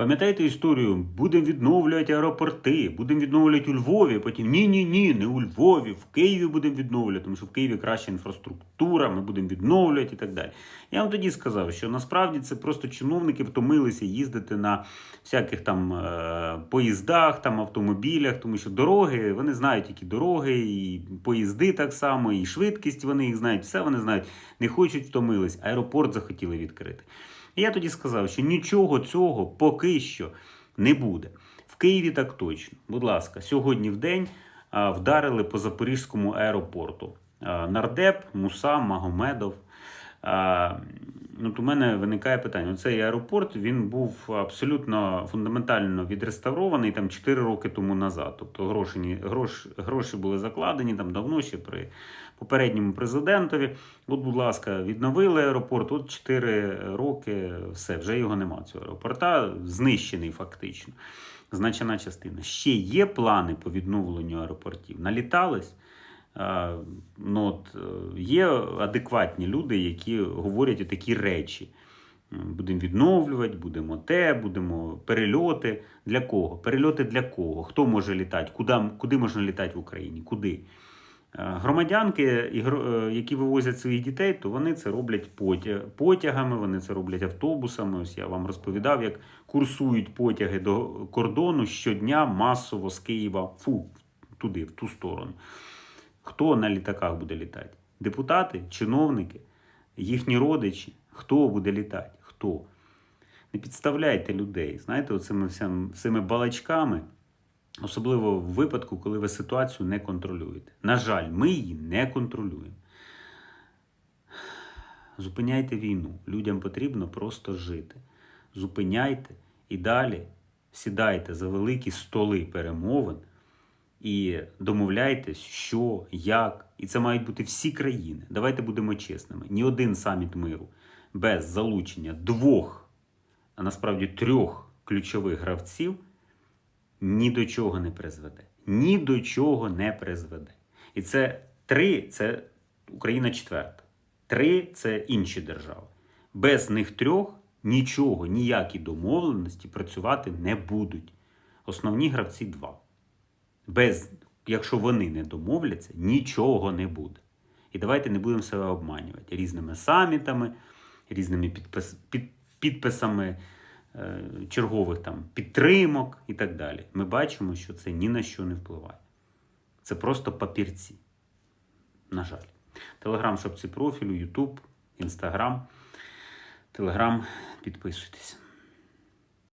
Пам'ятаєте історію? Будемо відновлювати аеропорти, будемо відновлювати у Львові. Потім ні, ні, ні, не у Львові, в Києві будемо відновлювати, тому що в Києві краща інфраструктура, ми будемо відновлювати і так далі. Я вам тоді сказав, що насправді це просто чиновники втомилися їздити на всяких там е, поїздах, там автомобілях, тому що дороги, вони знають, які дороги, і поїзди так само, і швидкість вони їх знають, все вони знають. Не хочуть втомились, аеропорт захотіли відкрити. І я тоді сказав, що нічого цього поки що не буде. В Києві так точно. Будь ласка, сьогодні в день вдарили по Запорізькому аеропорту. Нардеп, Муса, Магомедов. То у мене виникає питання. Цей аеропорт він був абсолютно фундаментально відреставрований там 4 роки тому назад. Тобто гроші, грош, гроші були закладені там давно ще при попередньому президентові. От, будь ласка, відновили аеропорт. От 4 роки, все, вже його нема. Цього аеропорта знищений фактично. Значна частина. Ще є плани по відновленню аеропортів. Налітались. Ну, от, е, є адекватні люди, які говорять такі речі. Будемо відновлювати, будемо те, будемо перельоти. Для кого? Перельоти для кого? Хто може літати? Куди, куди можна літати в Україні? Куди? Е, Громадянки, е, які вивозять своїх дітей, то вони це роблять потягами, вони це роблять автобусами. Ось я вам розповідав, як курсують потяги до кордону щодня масово з Києва фу, туди, в ту сторону. Хто на літаках буде літати? Депутати, чиновники, їхні родичі. Хто буде літати? Хто? Не підставляйте людей. Знаєте, оцими всім, цими балачками, особливо в випадку, коли ви ситуацію не контролюєте. На жаль, ми її не контролюємо. Зупиняйте війну. Людям потрібно просто жити. Зупиняйте і далі сідайте за великі столи перемовин і домовляйтесь, що, як. І це мають бути всі країни. Давайте будемо чесними. Ні один саміт миру без залучення двох, а насправді трьох ключових гравців ні до чого не призведе. Ні до чого не призведе. І це три це Україна четверта. Три це інші держави. Без них трьох нічого, ніякі домовленості працювати не будуть. Основні гравці два. Без, якщо вони не домовляться, нічого не буде. І давайте не будемо себе обманювати різними самітами, різними підпис, під, підписами е, чергових там підтримок і так далі. Ми бачимо, що це ні на що не впливає. Це просто папірці. На жаль. Телеграм, шапці профілю, Ютуб, Інстаграм. Телеграм, підписуйтесь.